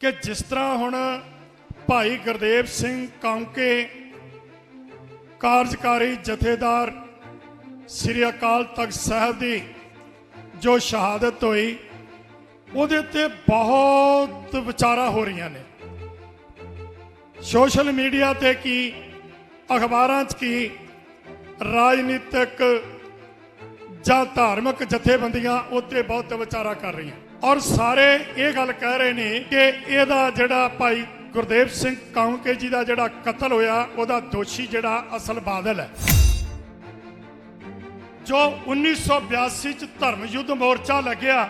ਕਿ ਜਿਸ ਤਰ੍ਹਾਂ ਹੁਣ ਭਾਈ ਗੁਰਦੇਵ ਸਿੰਘ ਕਾਂਕੇ ਕਾਰਜਕਾਰੀ ਜਥੇਦਾਰ ਸ੍ਰੀ ਅਕਾਲ ਤਖਤ ਸਾਹਿਬ ਦੀ ਜੋ ਸ਼ਹਾਦਤ ਹੋਈ, ਉਹਦੇ ਤੇ ਬਹੁਤ ਵਿਚਾਰਾਂ ਹੋ ਰਹੀਆਂ ਨੇ। ਸੋਸ਼ਲ ਮੀਡੀਆ ਤੇ ਕੀ, ਅਖਬਾਰਾਂ 'ਚ ਕੀ, ਰਾਜਨੀਤਿਕ ਜਾਂ ਧਾਰਮਿਕ ਜਥੇਬੰਦੀਆਂ ਉੱਤੇ ਬਹੁਤ ਵਿਚਾਰਾ ਕਰ ਰਹੀਆਂ। ਔਰ ਸਾਰੇ ਇਹ ਗੱਲ ਕਹਿ ਰਹੇ ਨੇ ਕਿ ਇਹਦਾ ਜਿਹੜਾ ਭਾਈ ਗੁਰਦੇਵ ਸਿੰਘ ਕੌਂਕੇ ਜੀ ਦਾ ਜਿਹੜਾ ਕਤਲ ਹੋਇਆ, ਉਹਦਾ ਦੋਸ਼ੀ ਜਿਹੜਾ ਅਸਲ ਬਾਦਲ ਹੈ। ਜੋ 1982 ਚ ਧਰਮ ਯੁੱਧ ਮੋਰਚਾ ਲੱਗਿਆ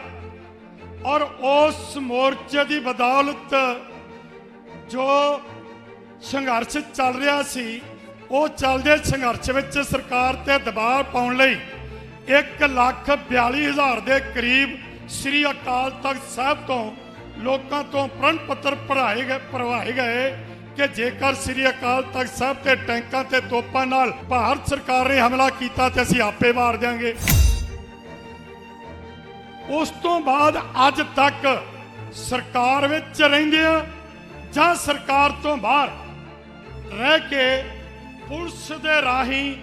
ਔਰ ਉਸ ਮੋਰਚੇ ਦੀ ਬਦੌਲਤ ਜੋ ਸੰਘਰਸ਼ ਚੱਲ ਰਿਹਾ ਸੀ, ਉਹ ਚੱਲਦੇ ਸੰਘਰਸ਼ ਵਿੱਚ ਸਰਕਾਰ ਤੇ ਦਬਾਅ ਪਾਉਣ ਲਈ 1 ਲੱਖ 42 ਹਜ਼ਾਰ ਦੇ ਕਰੀਬ ਸ੍ਰੀ ਅਕਾਲ ਤਖਤ ਸਾਹਿਬ ਤੋਂ ਲੋਕਾਂ ਤੋਂ ਪ੍ਰਣ ਪੱਤਰ ਭਰਾਏ ਗਏ ਭਰਵਾਏ ਗਏ ਕਿ ਜੇਕਰ ਸ੍ਰੀ ਅਕਾਲ ਤਖਤ ਸਾਹਿਬ ਤੇ ਟੈਂਕਾਂ ਤੇ ਤੋਪਾਂ ਨਾਲ ਭਾਰਤ ਸਰਕਾਰ ਨੇ ਹਮਲਾ ਕੀਤਾ ਤੇ ਅਸੀਂ ਆਪੇ ਮਾਰ ਦਿਆਂਗੇ। ਉਸ ਤੋਂ ਬਾਅਦ ਅੱਜ ਤੱਕ ਸਰਕਾਰ ਵਿੱਚ ਰਹਿੰਦੇ ਆ ਜਾਂ ਸਰਕਾਰ ਤੋਂ ਬਾਹਰ ਰਹਿ ਕੇ ਪੁਲਿਸ ਦੇ ਰਾਹੀਂ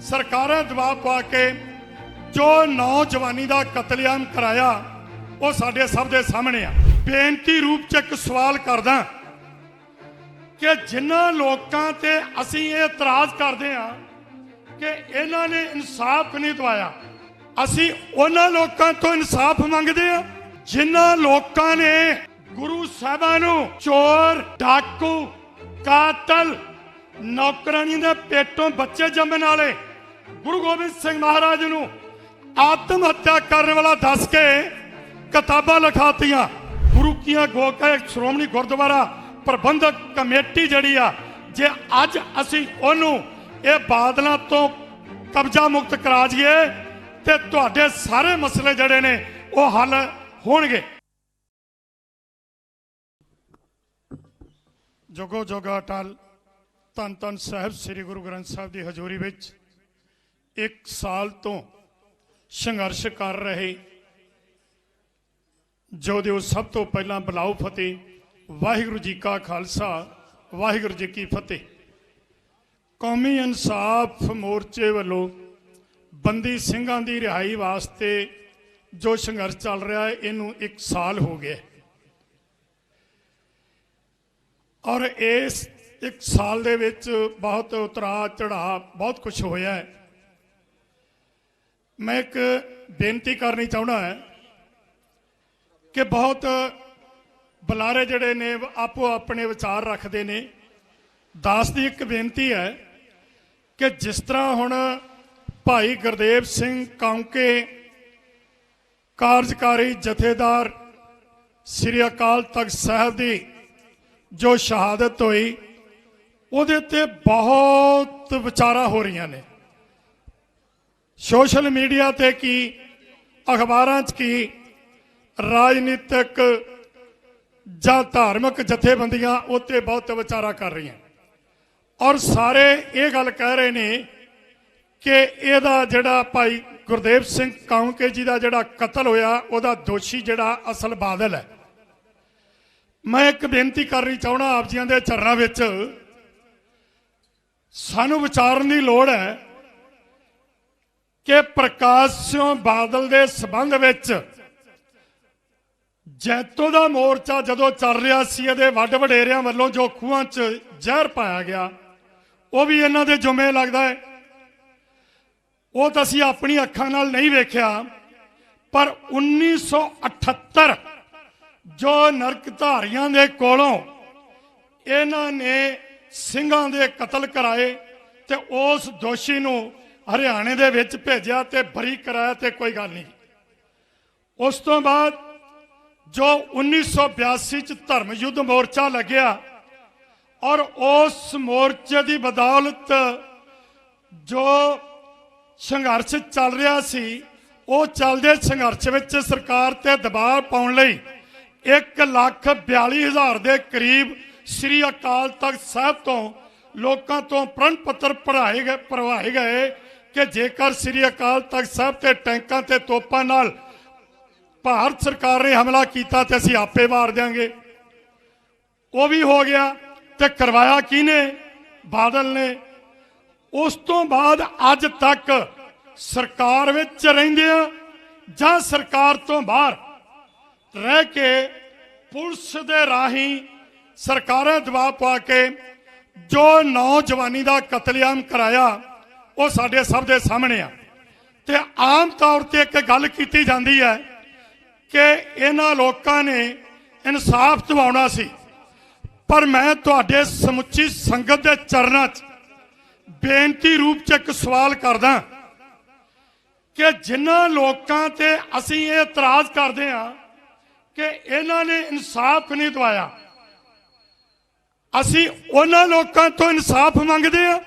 ਸਰਕਾਰਾਂ ਦਬਾਅ ਪਾ ਕੇ ਜੋ ਨੌਜਵਾਨੀ ਦਾ ਕਤਲੇਆਮ ਕਰਾਇਆ, ਉਹ ਸਾਡੇ ਸਭ ਦੇ ਸਾਹਮਣੇ ਆ। ਬੇਨਤੀ ਰੂਪ ਚ ਇੱਕ ਸਵਾਲ ਕਰਦਾ ਕਿ ਜਿਨ੍ਹਾਂ ਲੋਕਾਂ ਤੇ ਅਸੀਂ ਇਹ ਇਤਰਾਜ਼ ਕਰਦੇ ਆ ਕਿ ਇਹਨਾਂ ਨੇ ਇਨਸਾਫ ਨਹੀਂ ਦਵਾਇਆ, ਅਸੀਂ ਉਹਨਾਂ ਲੋਕਾਂ ਤੋਂ ਇਨਸਾਫ ਮੰਗਦੇ ਆ ਜਿਨ੍ਹਾਂ ਲੋਕਾਂ ਨੇ ਗੁਰੂ ਸਾਹਿਬਾਂ ਨੂੰ ਚੋਰ, ਡਾਕੂ, ਕਾਤਲ ਨੌਕਰਾਨੀ ਦੇ ਪੇਟੋਂ ਬੱਚੇ ਜੰਮਣ ਵਾਲੇ ਗੁਰੂ ਗੋਬਿੰਦ ਸਿੰਘ ਮਹਾਰਾਜ ਨੂੰ ਆਤਮ ਹੱਤਿਆ ਕਰਨ ਵਾਲਾ ਦੱਸ ਕੇ ਕਿਤਾਬਾਂ ਲਿਖਾਤੀਆਂ। ਗੁਰੂ ਕੀਆਂ ਗੋਕਾ ਸ਼੍ਰੋਮਣੀ ਗੁਰਦੁਆਰਾ ਪ੍ਰਬੰਧਕ ਕਮੇਟੀ ਜਿਹੜੀ ਆ, ਜੇ ਅੱਜ ਅਸੀਂ ਉਹਨੂੰ ਇਹ ਬਾਦਲਾਂ ਤੋਂ ਕਬਜ਼ਾ ਮੁਕਤ ਕਰਾ ਜੀਏ, ਤੇ ਤੁਹਾਡੇ ਸਾਰੇ ਮਸਲੇ ਜਿਹੜੇ ਨੇ ਉਹ ਹੱਲ ਹੋਣਗੇ। ਜੋਗੋ ਜੋਗਾ ਅਟਲ, ਧੰਨ ਧੰਨ ਸਾਹਿਬ, ਸ੍ਰੀ ਗੁਰੂ ਗ੍ਰੰਥ ਸਾਹਿਬ ਦੀ ਹਜ਼ੂਰੀ ਵਿੱਚ ਇੱਕ ਸਾਲ ਤੋਂ ਸੰਘਰਸ਼ ਕਰ ਰਹੇ। ਜੋ ਦਿਓ ਸਭ ਤੋਂ ਪਹਿਲਾਂ ਬੁਲਾਓ ਫਤਿਹ। ਵਾਹਿਗੁਰੂ ਜੀ ਕਾ ਖਾਲਸਾ, ਵਾਹਿਗੁਰੂ ਜੀ ਕੀ ਫਤਿਹ। ਕੌਮੀ ਇਨਸਾਫ ਮੋਰਚੇ ਵੱਲੋਂ ਬੰਦੀ ਸਿੰਘਾਂ ਦੀ ਰਿਹਾਈ ਵਾਸਤੇ ਜੋ ਸੰਘਰਸ਼ ਚੱਲ ਰਿਹਾ ਹੈ, ਇਹਨੂੰ 1 ਸਾਲ ਹੋ ਗਿਆ ਔਰ ਇਸ ਇੱਕ ਸਾਲ ਦੇ ਵਿੱਚ ਬਹੁਤ ਉਤਰਾ ਚੜਾ ਬਹੁਤ ਕੁਝ ਹੋਇਆ ਹੈ। ਮੈਂ ਇੱਕ ਬੇਨਤੀ ਕਰਨੀ ਚਾਹੁੰਦਾ ਹੈ ਕਿ ਬਹੁਤ ਬੁਲਾਰੇ ਜਿਹੜੇ ਨੇ ਆਪੋ ਆਪਣੇ ਵਿਚਾਰ ਰੱਖਦੇ ਨੇ। ਦਾਸ ਦੀ ਇੱਕ ਬੇਨਤੀ ਹੈ ਕਿ ਜਿਸ ਤਰ੍ਹਾਂ ਹੁਣ ਭਾਈ ਗੁਰਦੇਵ ਸਿੰਘ ਕੌਂਕੇ ਕਾਰਜਕਾਰੀ ਜਥੇਦਾਰ ਸ੍ਰੀ ਅਕਾਲ ਤਖਤ ਸਾਹਿਬ ਦੀ ਜੋ ਸ਼ਹਾਦਤ ਹੋਈ, ਉਹਦੇ ਤੇ ਬਹੁਤ ਵਿਚਾਰਾਂ ਹੋ ਰਹੀਆਂ ਨੇ। ਸੋਸ਼ਲ ਮੀਡੀਆ ਤੇ ਕੀ, ਅਖਬਾਰਾਂ 'ਚ ਕੀ, ਰਾਜਨੀਤਿਕ ਜਾਂ ਧਾਰਮਿਕ ਜਥੇਬੰਦੀਆਂ ਉੱਤੇ ਬਹੁਤ ਵਿਚਾਰਾ ਕਰ ਰਹੀਆਂ। ਔਰ ਸਾਰੇ ਇਹ ਗੱਲ ਕਹਿ ਰਹੇ ਨੇ ਕਿ ਇਹਦਾ ਜਿਹੜਾ ਭਾਈ ਗੁਰਦੇਵ ਸਿੰਘ ਕੌਂਕੇ ਜੀ ਦਾ ਜਿਹੜਾ ਕਤਲ ਹੋਇਆ, ਉਹਦਾ ਦੋਸ਼ੀ ਜਿਹੜਾ ਅਸਲ ਬਾਦਲ ਹੈ। ਮੈਂ ਇੱਕ ਬੇਨਤੀ ਕਰਨੀ ਚਾਹਣਾ ਆਪ ਜੀਆਂ ਦੇ ਚਰਨਾਂ ਵਿੱਚ, ਸਾਨੂੰ ਵਿਚਾਰਨ ਦੀ ਲੋੜ ਹੈ ਕਿ ਪ੍ਰਕਾਸ਼ ਸਿੰਘ ਬਾਦਲ ਦੇ ਸਬੰਧ ਵਿੱਚ ਜੈਤੋ ਦਾ ਮੋਰਚਾ ਜਦੋਂ ਚੱਲ ਰਿਹਾ ਸੀ, ਇਹਦੇ ਵੱਡ ਵਡੇਰਿਆਂ ਵੱਲੋਂ ਜੋ ਖੂਹਾਂ 'ਚ ਜ਼ਹਿਰ ਪਾਇਆ ਗਿਆ, ਉਹ ਵੀ ਇਹਨਾਂ ਦੇ ਜੁਮੇ ਲੱਗਦਾ ਹੈ। ਉਹ ਤਾਂ ਅਸੀਂ ਆਪਣੀ ਅੱਖਾਂ ਨਾਲ ਨਹੀਂ ਵੇਖਿਆ, ਪਰ 1978 ਜੋ ਨਰਕਧਾਰੀਆਂ ਦੇ ਕੋਲੋਂ ਇਹਨਾਂ ਨੇ ਸਿੰਘਾਂ ਦੇ ਕਤਲ ਕਰਾਏ ਤੇ ਉਸ ਦੋਸ਼ੀ ਨੂੰ ਹਰਿਆਣੇ ਦੇ ਵਿੱਚ ਭੇਜਿਆ ਤੇ ਬਰੀ ਕਰਾਇਆ ਤੇ ਕੋਈ ਗੱਲ ਨਹੀਂ। ਉਸ ਤੋਂ ਬਾਅਦ ਜੋ 1982 ਚ ਧਰਮ ਯੁੱਧ ਮੋਰਚਾ ਲੱਗਿਆ ਔਰ ਉਸ ਮੋਰਚੇ ਦੀ ਬਦੌਲਤ ਜੋ ਸੰਘਰਸ਼ ਚੱਲ ਰਿਹਾ ਸੀ, ਉਹ ਚੱਲਦੇ ਸੰਘਰਸ਼ ਵਿੱਚ ਸਰਕਾਰ ਤੇ ਦਬਾਅ ਪਾਉਣ ਲਈ 1 ਲੱਖ 42 ਹਜ਼ਾਰ ਦੇ ਕਰੀਬ ਸ੍ਰੀ ਅਕਾਲ ਤਖਤ ਸਾਹਿਬ ਤੋਂ ਲੋਕਾਂ ਤੋਂ ਪ੍ਰਣ ਪੱਤਰ ਭਰਾਏ ਗਏ ਭਰਵਾਏ ਗਏ ਕਿ ਜੇਕਰ ਸ੍ਰੀ ਅਕਾਲ ਤਖਤ ਸਾਹਿਬ ਤੇ ਟੈਂਕਾਂ ਤੇ ਤੋਪਾਂ ਨਾਲ ਭਾਰਤ ਸਰਕਾਰ ਨੇ ਹਮਲਾ ਕੀਤਾ ਤੇ ਅਸੀਂ ਆਪੇ ਮਾਰ ਦਿਆਂਗੇ। ਉਹ ਵੀ ਹੋ ਗਿਆ ਤੇ ਕਰਵਾਇਆ ਕਿਹਨੇ? ਬਾਦਲ ਨੇ। ਉਸ ਤੋਂ ਬਾਅਦ ਅੱਜ ਤੱਕ ਸਰਕਾਰ ਵਿੱਚ ਰਹਿੰਦੇ ਆ ਜਾਂ ਸਰਕਾਰ ਤੋਂ ਬਾਹਰ ਰਹਿ ਕੇ ਪੁਲਿਸ ਦੇ ਰਾਹੀਂ ਸਰਕਾਰਾਂ ਦਬਾਅ ਪਾ ਕੇ ਜੋ ਨੌਜਵਾਨੀ ਦਾ ਕਤਲੇਆਮ ਕਰਾਇਆ ਉਹ ਸਾਡੇ ਸਭ ਦੇ ਸਾਹਮਣੇ ਆ। ਤੇ ਆਮ ਤੌਰ ਤੇ ਇੱਕ ਗੱਲ ਕੀਤੀ ਜਾਂਦੀ ਹੈ ਕਿ ਇਹਨਾਂ ਲੋਕਾਂ ਨੇ ਇਨਸਾਫ ਦਿਵਾਉਣਾ ਸੀ। ਪਰ ਮੈਂ ਤੁਹਾਡੇ ਸਮੁੱਚੀ ਸੰਗਤ ਦੇ ਚਰਨਾਂ 'ਚ ਬੇਨਤੀ ਰੂਪ 'ਚ ਇੱਕ ਸਵਾਲ ਕਰਦਾ ਕਿ ਜਿਨ੍ਹਾਂ ਲੋਕਾਂ ਤੇ ਅਸੀਂ ਇਹ ਇਤਰਾਜ਼ ਕਰਦੇ ਹਾਂ ਕਿ ਇਹਨਾਂ ਨੇ ਇਨਸਾਫ ਨਹੀਂ ਦਵਾਇਆ, ਅਸੀਂ ਉਹਨਾਂ ਲੋਕਾਂ ਤੋਂ ਇਨਸਾਫ ਮੰਗਦੇ ਹਾਂ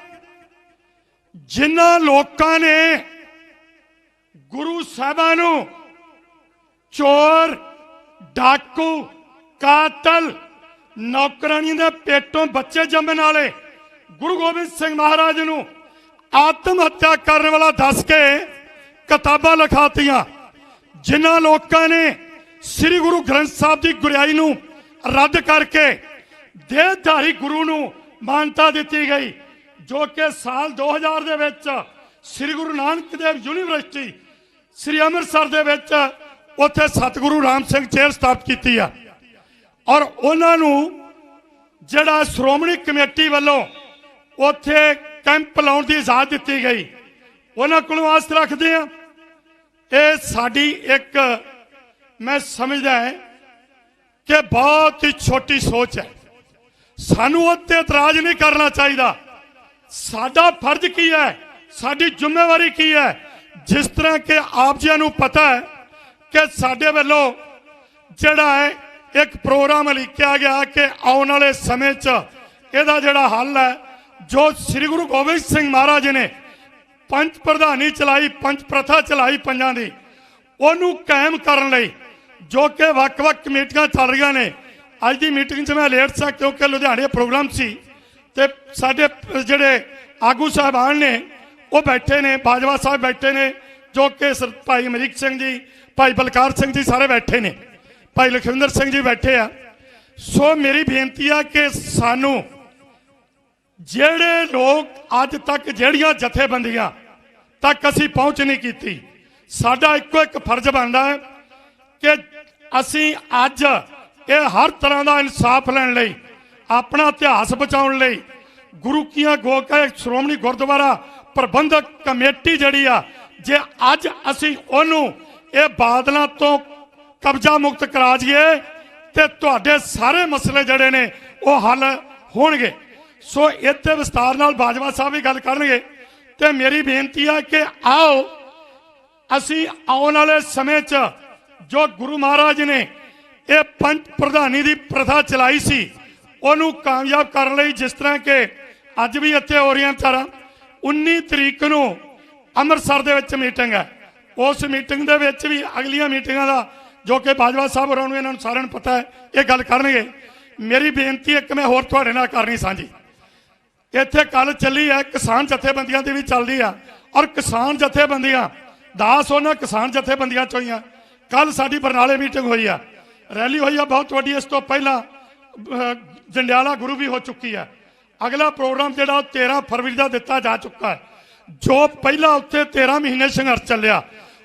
ਜਿਨ੍ਹਾਂ ਲੋਕਾਂ ਨੇ ਗੁਰੂ ਸਾਹਿਬਾਂ ਨੂੰ ਚੋਰ, ਡਾਕੂ, ਕਾਤਲ ਨੌਕਰਾਨੀ ਦੇ ਪੇਟੋਂ ਬੱਚੇ ਜੰਮਣ ਵਾਲੇ ਗੁਰੂ ਗੋਬਿੰਦ ਸਿੰਘ ਮਹਾਰਾਜ ਨੂੰ ਆਤਮ ਹੱਤਿਆ ਕਰਨ ਵਾਲਾ ਦੱਸ ਕੇ ਕਿਤਾਬਾਂ ਲਿਖਾਤੀਆਂ, ਜਿਨ੍ਹਾਂ ਲੋਕਾਂ ਨੇ ਸ੍ਰੀ ਗੁਰੂ ਗ੍ਰੰਥ ਸਾਹਿਬ ਦੀ ਗੁਰਿਆਈ ਨੂੰ ਰੱਦ ਕਰਕੇ ਦੇਹਧਾਰੀ ਗੁਰੂ ਨੂੰ ਮਾਨਤਾ ਦਿੱਤੀ ਗਈ। ਜੋ ਕਿ ਸਾਲ 2000 ਦੇ ਵਿੱਚ ਸ੍ਰੀ ਗੁਰੂ ਨਾਨਕ ਦੇਵ ਯੂਨੀਵਰਸਿਟੀ, ਸ੍ਰੀ ਅੰਮ੍ਰਿਤਸਰ ਦੇ ਵਿੱਚ ਉੱਥੇ ਸਤਿਗੁਰੂ ਰਾਮ ਸਿੰਘ ਚੇਅਰ ਸਥਾਪਿਤ ਕੀਤੀ ਆ। ਔਰ ਉਹਨਾਂ ਨੂੰ ਜਿਹੜਾ ਸ਼੍ਰੋਮਣੀ ਕਮੇਟੀ ਵੱਲੋਂ ਉੱਥੇ ਕੈਂਪ ਲਾਉਣ ਦੀ ਇਜਾਜ਼ਤ ਦਿੱਤੀ ਗਈ। ਉਹਨਾਂ ਕੋਲੋਂ ਆਸ ਰੱਖਦੇ ਆ ਇਹ ਸਾਡੀ ਇੱਕ ਮੈਂ ਸਮਝਦਾ ਹੈ ਕਿ ਬਹੁਤ ਹੀ ਛੋਟੀ ਸੋਚ ਹੈ। ਸਾਨੂੰ ਉੱਤੇ ਇਤਰਾਜ਼ ਨਹੀਂ ਕਰਨਾ ਚਾਹੀਦਾ। ਸਾਡਾ ਫਰਜ਼ ਕੀ ਹੈ? ਸਾਡੀ ਜ਼ਿੰਮੇਵਾਰੀ ਕੀ ਹੈ? ਜਿਸ ਤਰ੍ਹਾਂ ਕਿ ਆਪ ਜੀਆਂ ਨੂੰ ਪਤਾ ਹੈ ਕਿ ਸਾਡੇ ਵੱਲੋਂ ਜਿਹੜਾ ਹੈ, ਇੱਕ ਪ੍ਰੋਗਰਾਮ ਲਿਖਿਆ ਗਿਆ ਕਿ ਆਉਣ ਵਾਲੇ ਸਮੇਂ 'ਚ ਇਹਦਾ ਜਿਹੜਾ ਹੱਲ ਹੈ, ਜੋ ਸ੍ਰੀ ਗੁਰੂ ਗੋਬਿੰਦ ਸਿੰਘ ਮਹਾਰਾਜ ਨੇ ਪੰਜ ਪ੍ਰਧਾਨੀ ਚਲਾਈ, ਪੰਜ ਪ੍ਰਥਾ ਚਲਾਈ ਪੰਜਾਂ ਦੀ, ਉਹਨੂੰ ਕਾਇਮ ਕਰਨ ਲਈ ਜੋ ਕਿ ਵੱਖ-ਵੱਖ ਕਮੇਟੀਆਂ ਚੱਲ ਰਹੀਆਂ ਨੇ। ਅੱਜ ਦੀ ਮੀਟਿੰਗ 'ਚ ਮੈਂ ਲੇਟ ਸਾਂ ਕਿਉਂਕਿ ਲੁਧਿਆਣੇ ਪ੍ਰੋਗਰਾਮ ਸੀ। ਤੇ ਸਾਡੇ ਜਿਹੜੇ ਆਗੂ ਸਾਹਿਬਾਨ ਨੇ, ਉਹ ਬੈਠੇ ਨੇ, ਬਾਜਵਾ ਸਾਹਿਬ ਬੈਠੇ ਨੇ, ਜੋ ਕਿ ਸਰ- ਭਾਈ ਅਮਰੀਕ ਸਿੰਘ ਜੀ, ਭਾਈ ਬਲਕਾਰ ਸਿੰਘ ਜੀ ਸਾਰੇ ਬੈਠੇ ਨੇ, ਭਾਈ ਲਖਵਿੰਦਰ ਸਿੰਘ ਜੀ ਬੈਠੇ ਆ। ਸੋ ਮੇਰੀ ਬੇਨਤੀ ਆ ਕਿ ਸਾਨੂੰ ਜਿਹੜੇ ਲੋਕ ਅੱਜ ਤੱਕ ਜਿਹੜੀਆਂ ਜਥੇਬੰਦੀਆਂ ਤੱਕ ਅਸੀਂ ਪਹੁੰਚ ਨਹੀਂ ਕੀਤੀ, ਸਾਡਾ ਇੱਕੋ ਇੱਕ ਫਰਜ਼ ਬਣਦਾ ਹੈ ਕਿ ਅਸੀਂ ਅੱਜ ਇਹ ਹਰ ਤਰ੍ਹਾਂ ਦਾ ਇਨਸਾਫ ਲੈਣ ਲਈ ਆਪਣਾ ਇਤਿਹਾਸ ਬਚਾਉਣ ਲਈ ਗੁਰੂ ਕੀਆਂ ਗੋਕਾ ਸ਼੍ਰੋਮਣੀ ਗੁਰਦੁਆਰਾ ਪ੍ਰਬੰਧਕ ਕਮੇਟੀ ਜਿਹੜੀ ਆ, ਜੇ ਅੱਜ ਅਸੀਂ ਉਹਨੂੰ ਇਹ ਬਾਦਲਾਂ ਤੋਂ ਕਬਜ਼ਾ ਮੁਕਤ ਕਰਾ ਜੀਏ ਤੇ ਤੁਹਾਡੇ ਸਾਰੇ ਮਸਲੇ ਜਿਹੜੇ ਨੇ ਉਹ ਹੱਲ ਹੋਣਗੇ। ਸੋ ਇੱਥੇ ਵਿਸਤਾਰ ਨਾਲ ਬਾਜਵਾ ਸਾਹਿਬ ਵੀ ਗੱਲ ਕਰਨਗੇ। ਤੇ ਮੇਰੀ ਬੇਨਤੀ ਆ ਕਿ ਆਓ, ਅਸੀਂ ਆਉਣ ਵਾਲੇ ਸਮੇਂ 'ਚ ਜੋ ਗੁਰੂ ਮਹਾਰਾਜ ਨੇ ਇਹ ਪੰਜ ਪ੍ਰਧਾਨੀ ਦੀ ਪ੍ਰਥਾ ਚਲਾਈ ਸੀ ਉਹਨੂੰ ਕਾਮਯਾਬ ਕਰਨ ਲਈ ਜਿਸ ਤਰ੍ਹਾਂ ਕਿ ਅੱਜ ਵੀ ਇੱਥੇ ਹੋ ਰਹੀਆਂ ਚਾਰਾਂ 19 ਤਰੀਕ ਨੂੰ ਅੰਮ੍ਰਿਤਸਰ ਦੇ ਵਿੱਚ ਮੀਟਿੰਗ ਹੈ। ਉਸ ਮੀਟਿੰਗ ਦੇ ਵਿੱਚ ਵੀ ਅਗਲੀਆਂ ਮੀਟਿੰਗਾਂ ਦਾ, ਜੋ ਕਿ ਬਾਜਵਾ ਸਾਹਿਬ ਹੋਰਾਂ ਨੂੰ ਇਹਨਾਂ ਨੂੰ ਸਾਰਿਆਂ ਨੂੰ ਪਤਾ ਹੈ, ਇਹ ਗੱਲ ਕਰਨਗੇ। ਮੇਰੀ ਬੇਨਤੀ ਇੱਕ ਮੈਂ ਹੋਰ ਤੁਹਾਡੇ ਨਾਲ ਕਰਨੀ ਸਾਂਝੀ। ਇੱਥੇ ਕੱਲ ਚੱਲੀ ਹੈ, ਕਿਸਾਨ ਜਥੇਬੰਦੀਆਂ ਦੀ ਵੀ ਚੱਲਦੀ ਆ। ਔਰ ਕਿਸਾਨ ਜਥੇਬੰਦੀਆਂ, ਦਾਸ ਉਹਨਾਂ ਕਿਸਾਨ ਜਥੇਬੰਦੀਆਂ ਚੋਂ ਹੋਈਆਂ ਕੱਲ ਸਾਡੀ ਬਰਨਾਲੇ ਮੀਟਿੰਗ ਹੋਈ ਆ। ਰੈਲੀ ਹੋਈ ਆ ਬਹੁਤ ਵੱਡੀ, ਇਸ ਤੋਂ ਪਹਿਲਾਂ ਜੰਡਿਆਲਾ ਗੁਰੂ ਵੀ ਹੋ ਚੁੱਕੀ ਹੈ। ਅਗਲਾ ਪ੍ਰੋਗਰਾਮ ਜਿਹੜਾ ਉਹ 13 ਫਰਵਰੀ ਦਾ ਦਿੱਤਾ ਜਾ ਚੁੱਕਾ ਹੈ। ਜੋ ਪਹਿਲਾਂ ਉੱਥੇ 13 ਮਹੀਨੇ ਸੰਘਰਸ਼ ਚੱਲਿਆ,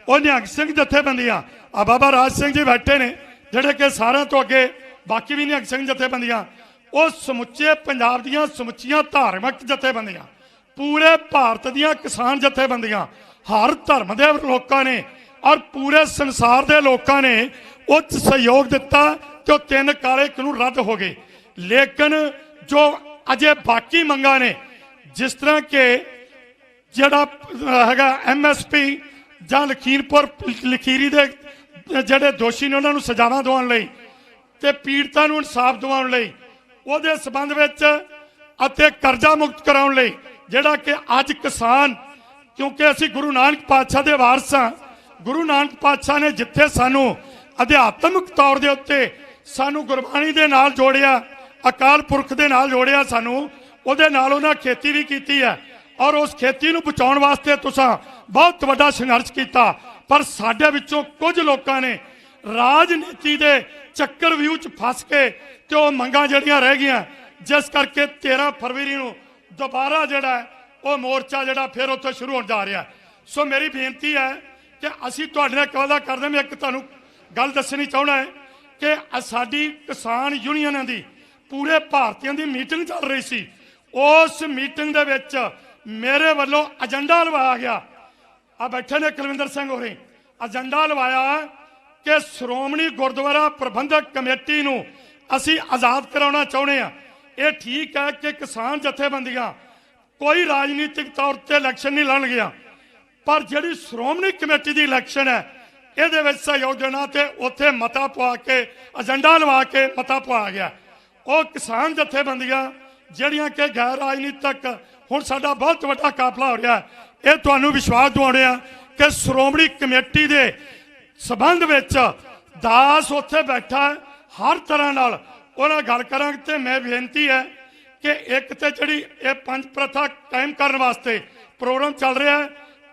ਉਹ ਨਿਹੰਗ ਸਿੰਘ ਜਥੇਬੰਦੀਆਂ, ਆ ਬਾਬਾ ਰਾਜ ਸਿੰਘ ਜੀ ਬੈਠੇ ਨੇ, ਜਿਹੜੇ ਕਿ ਸਾਰਿਆਂ ਤੋਂ ਅੱਗੇ ਬਾਕੀ ਵੀ ਨਿਹੰਗ ਸਿੰਘ ਜਥੇਬੰਦੀਆਂ, ਉਹ ਸਮੁੱਚੇ ਪੰਜਾਬ ਦੀਆਂ ਸਮੁੱਚੀਆਂ ਧਾਰਮਿਕ ਜਥੇਬੰਦੀਆਂ, ਪੂਰੇ ਭਾਰਤ ਦੀਆਂ ਕਿਸਾਨ ਜਥੇਬੰਦੀਆਂ, ਹਰ ਧਰਮ ਦੇ ਲੋਕਾਂ ਨੇ ਔਰ ਪੂਰੇ ਸੰਸਾਰ ਦੇ ਲੋਕਾਂ ਨੇ ਉੱਚ ਸਹਿਯੋਗ ਦਿੱਤਾ ਤੇ ਉਹ ਤਿੰਨ ਕਾਲੇ ਕਾਨੂੰਨ ਰੱਦ ਹੋ ਗਏ। ਲੇਕਿਨ ਜੋ ਅਜੇ ਬਾਕੀ ਮੰਗਾਂ ਨੇ ਜਿਸ ਤਰ੍ਹਾਂ ਕਿ ਜਿਹੜਾ ਅਹ, ਹੈਗਾ ਐਮਐਸਪੀ ਜਾਂ ਲਖੀਰਪੁਰ ਲਖੀਰੀ ਦੇ ਜਿਹੜੇ ਦੋਸ਼ੀ ਨੇ ਉਹਨਾਂ ਨੂੰ ਸਜ਼ਾਵਾਂ ਦਿਵਾਉਣ ਲਈ ਤੇ ਪੀੜਤਾਂ ਨੂੰ ਇਨਸਾਫ ਦਿਵਾਉਣ ਲਈ ਉਹਦੇ ਸਬੰਧ ਵਿੱਚ ਅਤੇ ਕਰਜ਼ਾ ਮੁਕਤ ਕਰਾਉਣ ਲਈ ਜਿਹੜਾ ਕਿ ਅੱਜ ਕਿਸਾਨ ਕਿਉਂਕਿ ਅਸੀਂ ਗੁਰੂ ਨਾਨਕ ਪਾਤਸ਼ਾਹ ਦੇ ਵਾਰਸ ਹਾਂ ਗੁਰੂ ਨਾਨਕ ਪਾਤਸ਼ਾਹ ਨੇ ਜਿੱਥੇ ਸਾਨੂੰ ਅਧਿਆਤਮਿਕ ਤੌਰ ਦੇ ਉੱਤੇ ਸਾਨੂੰ ਗੁਰਬਾਣੀ ਦੇ ਨਾਲ ਜੋੜਿਆ ਅਕਾਲ ਪੁਰਖ ਦੇ ਨਾਲ ਜੋੜਿਆ ਸਾਨੂੰ, ਉਹਦੇ ਨਾਲ ਉਹਨਾਂ ਖੇਤੀ ਵੀ ਕੀਤੀ ਹੈ। ਔਰ ਉਸ ਖੇਤੀ ਨੂੰ ਬਚਾਉਣ ਵਾਸਤੇ ਤੁਸੀਂ ਬਹੁਤ ਵੱਡਾ ਸੰਘਰਸ਼ ਕੀਤਾ। ਪਰ ਸਾਡੇ ਵਿੱਚੋਂ ਕੁਝ ਲੋਕਾਂ ਨੇ ਰਾਜਨੀਤੀ ਦੇ ਚੱਕਰ ਵਿਊ ਚ ਫਸ ਕੇ ਤੇ ਉਹ ਮੰਗਾਂ ਜਿਹੜੀਆਂ ਰਹਿ ਗਈਆਂ, ਜਿਸ ਕਰਕੇ 13 ਫਰਵਰੀ ਨੂੰ ਦੁਬਾਰਾ ਜਿਹੜਾ ਉਹ ਮੋਰਚਾ ਜਿਹੜਾ ਫਿਰ ਉੱਥੇ ਸ਼ੁਰੂ ਹੋਣ ਜਾ ਰਿਹਾ ਸੋ ਮੇਰੀ ਬੇਨਤੀ ਹੈ ਕਿ ਅਸੀਂ ਤੁਹਾਡੇ ਨਾਲ ਇੱਕ ਵਾਅਦਾ ਕਰਦੇ ਮੈਂ ਇੱਕ ਤੁਹਾਨੂੰ ਗੱਲ ਦੱਸਣੀ ਚਾਹਣਾ ਹੈ ਕਿ ਸਾਡੀ ਕਿਸਾਨ ਯੂਨੀਅਨਾਂ ਦੀ ਪੂਰੇ ਭਾਰਤੀਆਂ ਦੀ ਮੀਟਿੰਗ ਚੱਲ ਰਹੀ ਸੀ। ਉਸ ਮੀਟਿੰਗ ਦੇ ਵਿੱਚ ਮੇਰੇ ਵੱਲੋਂ ਏਜੰਡਾ ਲਵਾਇਆ ਗਿਆ। ਆ ਬੈਠੇ ਨੇ ਕੁਲਵਿੰਦਰ ਸਿੰਘ ਹੋਰੀ। ਏਜੰਡਾ ਲਵਾਇਆ ਕਿ ਸ਼੍ਰੋਮਣੀ ਗੁਰਦੁਆਰਾ ਪ੍ਰਬੰਧਕ ਕਮੇਟੀ ਨੂੰ ਅਸੀਂ ਆਜ਼ਾਦ ਕਰਾਉਣਾ ਚਾਹੁੰਦੇ ਆ ਇਹ ਠੀਕ ਹੈ ਕਿ ਕਿਸਾਨ ਜਥੇਬੰਦੀਆਂ ਕੋਈ ਰਾਜਨੀਤਿਕ ਤੌਰ ਤੇ ਇਲੈਕਸ਼ਨ ਨਹੀਂ ਲੜਨਗੀਆਂ। ਪਰ ਜਿਹੜੀ ਸ਼੍ਰੋਮਣੀ ਕਮੇਟੀ ਦੀ ਇਲੈਕਸ਼ਨ ਹੈ, ਇਹਦੇ ਵਿੱਚ ਸਹਿਯੋਗ ਦੇਣਾ ਤੇ ਉੱਥੇ ਮਤਾ ਪਵਾ ਕੇ, ਏਜੰਡਾ ਲਵਾ ਕੇ ਮਤਾ ਪਵਾ ਗਿਆ। ਉਹ ਕਿਸਾਨ ਜਥੇਬੰਦੀਆਂ ਜਿਹੜੀਆਂ ਕਿ ਗੈਰ ਰਾਜਨੀਤਿਕ ਹੁਣ ਸਾਡਾ ਬਹੁਤ ਵੱਡਾ ਕਾਫਲਾ ਹੋ ਰਿਹਾ ਇਹ ਤੁਹਾਨੂੰ ਵਿਸ਼ਵਾਸ ਦਿਵਾਉਂਦੇ ਆ ਕਿ ਸ਼੍ਰੋਮਣੀ ਕਮੇਟੀ ਦੇ ਸਬੰਧ ਵਿੱਚ ਦਾਸ ਉੱਥੇ ਬੈਠਾ ਹਰ ਤਰ੍ਹਾਂ ਨਾਲ। ਉਹਨਾਂ ਨਾਲ ਗੱਲ ਕਰਾਂਗੇ ਤੇ ਮੈਂ ਬੇਨਤੀ ਹੈ ਕਿ ਇੱਕ ਤੇ ਜਿਹੜੀ ਇਹ ਪੰਜ ਪ੍ਰਥਾ ਕਾਇਮ ਕਰਨ ਵਾਸਤੇ ਪ੍ਰੋਗਰਾਮ ਚੱਲ ਰਿਹਾ ਹੈ,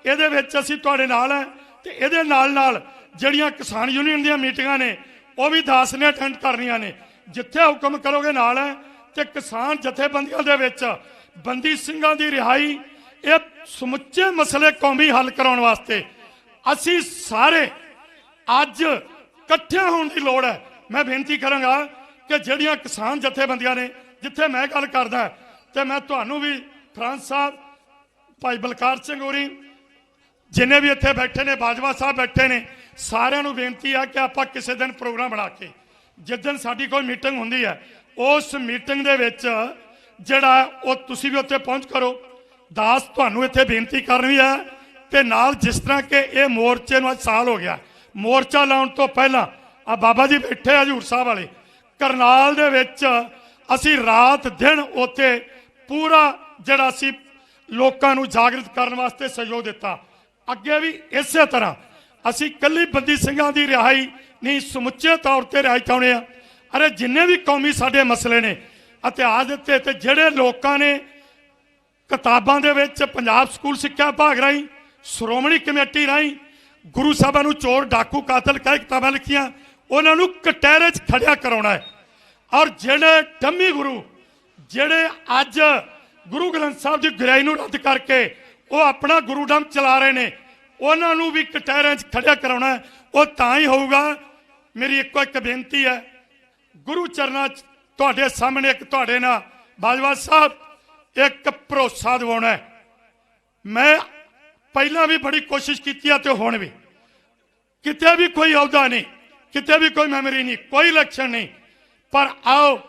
ਇਹਦੇ ਵਿੱਚ ਅਸੀਂ ਤੁਹਾਡੇ ਨਾਲ ਹੈ ਤੇ ਇਹਦੇ ਨਾਲ ਨਾਲ ਜਿਹੜੀਆਂ ਕਿਸਾਨ ਯੂਨੀਅਨ ਦੀਆਂ ਮੀਟਿੰਗਾਂ ਨੇ, ਉਹ ਵੀ ਦਾਸ ਨੇ ਅਟੈਂਡ ਕਰਨੀਆਂ ਨੇ। ਜਿੱਥੇ ਹੁਕਮ ਕਰੋਗੇ ਨਾਲ ਹੈ ਤੇ ਕਿਸਾਨ ਜਥੇਬੰਦੀਆਂ ਦੇ ਵਿੱਚ ਬੰਦੀ ਸਿੰਘਾਂ ਦੀ ਰਿਹਾਈ, ਇਹ ਸਮੁੱਚੇ ਮਸਲੇ ਕੌਮੀ ਹੱਲ ਕਰਾਉਣ ਵਾਸਤੇ ਅਸੀਂ ਸਾਰੇ ਅੱਜ ਇਕੱਠਿਆਂ ਹੋਣ ਦੀ ਲੋੜ ਹੈ। ਮੈਂ ਬੇਨਤੀ ਕਰਾਂਗਾ ਕਿ ਜਿਹੜੀਆਂ ਕਿਸਾਨ ਜਥੇਬੰਦੀਆਂ ਨੇ, ਜਿੱਥੇ ਮੈਂ ਗੱਲ ਕਰਦਾ, ਤੇ ਮੈਂ ਤੁਹਾਨੂੰ ਵੀ ਫਰਾਂਸ ਸਾਹਿਬ, ਭਾਈ ਬਲਕਾਰ ਸਿੰਘ ਹੋਰੀ, ਜਿੰਨੇ ਵੀ ਇੱਥੇ ਬੈਠੇ ਨੇ, ਬਾਜਵਾ ਸਾਹਿਬ ਬੈਠੇ ਨੇ, ਸਾਰਿਆਂ ਨੂੰ ਬੇਨਤੀ ਆ ਕਿ ਆਪਾਂ ਕਿਸੇ ਦਿਨ ਪ੍ਰੋਗਰਾਮ ਬਣਾ ਕੇ ਜਿਸ ਸਾਡੀ ਕੋਈ ਮੀਟਿੰਗ ਹੁੰਦੀ ਹੈ, ਉਸ ਮੀਟਿੰਗ ਦੇ ਵਿੱਚ ਜਿਹੜਾ ਉਹ ਤੁਸੀਂ ਵੀ ਉੱਥੇ ਪਹੁੰਚ ਕਰੋ। ਦਾਸ ਤੁਹਾਨੂੰ ਇੱਥੇ ਬੇਨਤੀ ਕਰਨੀ ਹੈ ਤੇ ਨਾਲ ਜਿਸ ਤਰ੍ਹਾਂ ਕਿ ਇਹ ਮੋਰਚੇ ਨੂੰ ਅੱਜ ਸਾਲ ਹੋ ਗਿਆ, ਮੋਰਚਾ ਲਾਉਣ ਤੋਂ ਪਹਿਲਾਂ ਆ ਬਾਬਾ ਜੀ ਬੈਠੇ ਆ ਹਜੂਰ ਸਾਹਿਬ ਵਾਲੇ, ਕਰਨਾਲ ਦੇ ਵਿੱਚ ਅਸੀਂ ਰਾਤ ਦਿਨ ਉੱਥੇ ਪੂਰਾ ਜਿਹੜਾ ਅਸੀਂ ਲੋਕਾਂ ਨੂੰ ਜਾਗਰਤ ਕਰਨ ਵਾਸਤੇ ਸਹਿਯੋਗ ਦਿੱਤਾ। ਅੱਗੇ ਵੀ ਇਸੇ ਤਰ੍ਹਾਂ ਅਸੀਂ ਕੱਲੀ ਬੰਦੀ ਸਿੰਘਾਂ ਦੀ ਰਿਹਾਈ ਨਹੀਂ, ਸਮੁੱਚੇ ਤੌਰ ਤੇ ਰਿਹਾਈ ਆਉਣੇ ਆ। ਅਰੇ, ਜਿੰਨੇ ਵੀ ਕੌਮੀ ਸਾਡੇ ਮਸਲੇ ਨੇ, ਇਤਿਹਾਸ ਦਿੱਤੇ ਤੇ ਜਿਹੜੇ ਲੋਕਾਂ ਨੇ ਕਿਤਾਬਾਂ ਦੇ ਵਿੱਚ ਪੰਜਾਬ ਸਕੂਲ ਸਿੱਖਿਆ ਵਿਭਾਗ ਰਾਹੀਂ, ਸ਼੍ਰੋਮਣੀ ਕਮੇਟੀ ਰਾਹੀਂ, ਗੁਰੂ ਸਾਹਿਬਾਂ ਨੂੰ ਚੋਰ, ਡਾਕੂ, ਕਾਤਲ ਕਹਿ ਕਿਤਾਬਾਂ ਲਿਖੀਆਂ, ਉਹਨਾਂ ਨੂੰ ਕਟਹਿਰੇ 'ਚ ਖੜਿਆ ਕਰਾਉਣਾ ਹੈ। ਔਰ ਜਿਹੜੇ ਡੰਮੀ ਗੁਰੂ, ਜਿਹੜੇ ਅੱਜ ਗੁਰੂ ਗ੍ਰੰਥ ਸਾਹਿਬ ਦੀ ਗੁਰਾਈ ਨੂੰ ਰੱਦ ਕਰਕੇ ਉਹ ਆਪਣਾ ਗੁਰੂ ਗੁਰੂਡਮ ਚਲਾ ਰਹੇ ਨੇ, ਉਹਨਾਂ ਨੂੰ ਵੀ ਕਟਹਿਰਿਆਂ 'ਚ ਖੜਿਆ ਕਰਾਉਣਾ ਉਹ ਤਾਂ ਹੀ ਹੋਊਗਾ ਮੇਰੀ ਇੱਕੋ ਇੱਕ ਬੇਨਤੀ ਹੈ। ਗੁਰੂ ਚਰਨਾਂ 'ਚ ਤੁਹਾਡੇ ਸਾਹਮਣੇ ਇੱਕ ਤੁਹਾਡੇ ਨਾਲ ਬਾਜਵਾ ਸਾਹਿਬ, ਇੱਕ ਭਰੋਸਾ ਦਿਵਾਉਣਾ ਮੈਂ ਪਹਿਲਾਂ ਵੀ ਬੜੀ ਕੋਸ਼ਿਸ਼ ਕੀਤੀ ਆ ਤੇ ਹੁਣ ਵੀ। ਕਿਤੇ ਵੀ ਕੋਈ ਅਹੁਦਾ ਨਹੀਂ, ਕਿਤੇ ਵੀ ਕੋਈ ਮੈਮਰੀ ਨਹੀਂ, ਕੋਈ ਇਲੈਕਸ਼ਨ ਨਹੀਂ। ਪਰ ਆਓ,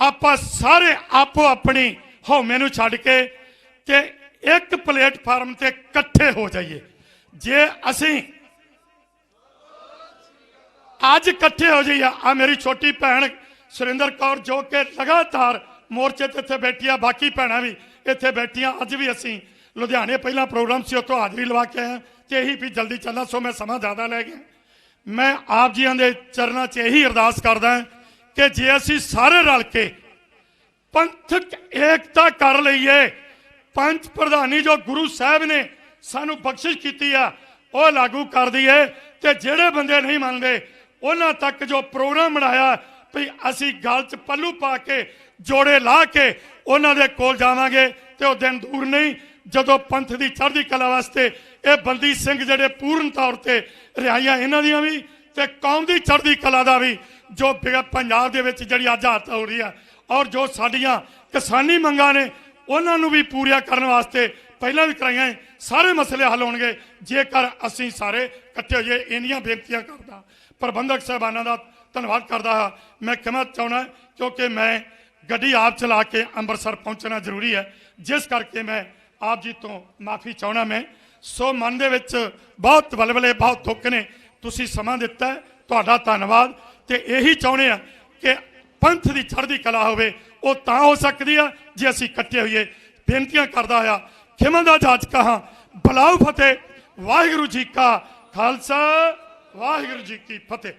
ਆਪਾਂ ਸਾਰੇ ਆਪੋ ਆਪਣੀ ਹਉਮੈ ਨੂੰ ਛੱਡ ਕੇ ਤੇ ਇੱਕ ਪਲੇਟਫਾਰਮ ਤੇ ਇਕੱਠੇ ਹੋ ਜਾਈਏ। ਜੇ ਅਸੀਂ ਅੱਜ ਇਕੱਠੇ ਹੋ ਜਾਈਏ। ਆ ਮੇਰੀ ਛੋਟੀ ਭੈਣ ਸੁਰਿੰਦਰ ਕੌਰ ਜੋ ਕਿ ਲਗਾਤਾਰ ਮੋਰਚੇ ਤੇ ਇੱਥੇ ਬੈਠੀ ਆ, ਬਾਕੀ ਭੈਣਾਂ ਵੀ ਇੱਥੇ ਬੈਠੀਆਂ। ਅੱਜ ਵੀ ਅਸੀਂ ਲੁਧਿਆਣੇ ਪਹਿਲਾਂ ਪ੍ਰੋਗਰਾਮ ਸੀ, ਉੱਥੋਂ ਹਾਜ਼ਰੀ ਲਵਾ ਕੇ ਆਏ ਹਾਂ ਤੇ ਇਹੀ ਵੀ ਜਲਦੀ ਚੱਲਣਾ, ਸੋ ਮੈਂ ਸਮਾਂ ਜ਼ਿਆਦਾ ਲੈ ਗਿਆ। ਮੈਂ ਆਪ ਜੀਆਂ ਦੇ ਚਰਨਾਂ 'ਚ ਇਹੀ ਅਰਦਾਸ ਕਰਦਾ ਕਿ ਜੇ ਅਸੀਂ ਸਾਰੇ ਰਲ ਕੇ ਪੰਥਕ ਏਕਤਾ ਕਰ ਲਈਏ ਪੰਜ ਪ੍ਰਧਾਨੀ ਜੋ ਗੁਰੂ ਸਾਹਿਬ ਨੇ ਸਾਨੂੰ ਬਖਸ਼ਿਸ਼ ਕੀਤੀ ਆ, ਉਹ ਲਾਗੂ ਕਰ ਦਈਏ ਤੇ ਜਿਹੜੇ ਬੰਦੇ ਨਹੀਂ ਮੰਨਦੇ ਉਹਨਾਂ ਤੱਕ ਜੋ ਪ੍ਰੋਗਰਾਮ ਬਣਾਇਆ ਵੀ ਅਸੀਂ ਗੱਲ 'ਚ ਪੱਲੂ ਪਾ ਕੇ, ਜੋੜੇ ਲਾ ਕੇ ਉਹਨਾਂ ਦੇ ਕੋਲ ਜਾਵਾਂਗੇ ਤੇ ਉਹ ਦਿਨ ਦੂਰ ਨਹੀਂ, ਜਦੋਂ ਪੰਥ ਦੀ ਚੜ੍ਹਦੀ ਕਲਾ ਵਾਸਤੇ ਇਹ ਬੰਦੀ ਸਿੰਘ ਜਿਹੜੇ ਪੂਰਨ ਤੌਰ ਤੇ ਰਿਹਾਈਆਂ ਇਹਨਾਂ ਦੀਆਂ ਵੀ ਤੇ ਕੌਮ ਦੀ ਚੜ੍ਹਦੀ ਕਲਾ ਦਾ ਵੀ, ਜੋ ਪੰਜਾਬ ਦੇ ਵਿੱਚ ਜਿਹੜੀ ਅੱਜ ਹਾਲਤ ਹੋ ਰਹੀ ਆ ਔਰ ਜੋ ਸਾਡੀਆਂ ਕਿਸਾਨੀ ਮੰਗਾਂ ਨੇ, ਉਹਨਾਂ ਨੂੰ ਵੀ ਪੂਰੀਆਂ ਕਰਨ ਵਾਸਤੇ ਪਹਿਲਾਂ ਵੀ ਕਰਾਈਆਂ ਸਾਰੇ ਮਸਲੇ ਹੱਲ ਹੋਣਗੇ, ਜੇਕਰ ਅਸੀਂ ਸਾਰੇ ਇਕੱਠੇ ਹੋਈਏ, ਇੰਨੀਆਂ ਬੇਨਤੀਆਂ ਕਰਦਾ। ਪ੍ਰਬੰਧਕ ਸਾਹਿਬਾਨਾਂ ਦਾ ਧੰਨਵਾਦ ਕਰਦਾ ਹਾਂ। ਮੈਂ ਖਿਮਾ ਚਾਹੁੰਦਾ ਕਿਉਂਕਿ ਮੈਂ ਗੱਡੀ ਆਪ ਚਲਾ ਕੇ ਅੰਮ੍ਰਿਤਸਰ ਪਹੁੰਚਣਾ ਜ਼ਰੂਰੀ ਹੈ। ਜਿਸ ਕਰਕੇ ਮੈਂ ਆਪ ਜੀ ਤੋਂ ਮਾਫੀ ਚਾਹਣਾ ਮੈਂ। ਸੋ ਮਨ ਦੇ ਵਿੱਚ ਬਹੁਤ ਵਲਵਲੇ, ਬਹੁਤ ਦੁੱਖ ਨੇ। ਤੁਸੀਂ ਸਮਾਂ ਦਿੱਤਾ ਤੁਹਾਡਾ ਧੰਨਵਾਦ। ਤੇ ਇਹੀ ਚਾਹੁੰਦੇ ਆ ਕਿ ਪੰਥ ਦੀ ਚੜ੍ਹਦੀ ਕਲਾ ਹੋਵੇ, ਉਹ ਤਾਂ ਹੋ ਸਕਦੀ ਆ ਜੇ ਅਸੀਂ ਇਕੱਠੇ ਹੋਈਏ। ਬੇਨਤੀਆਂ ਕਰਦਾ ਆ ਖਿਮਾ ਦਾ ਜਾਜ ਕਹਾ ਬਲਾਉ ਫਤਿਹ, ਵਾਹਿਗੁਰੂ ਜੀ ਕਾ ਖਾਲਸਾ। ਵਾਹਿਗੁਰੂ ਜੀ ਕੀ ਫਤਿਹ।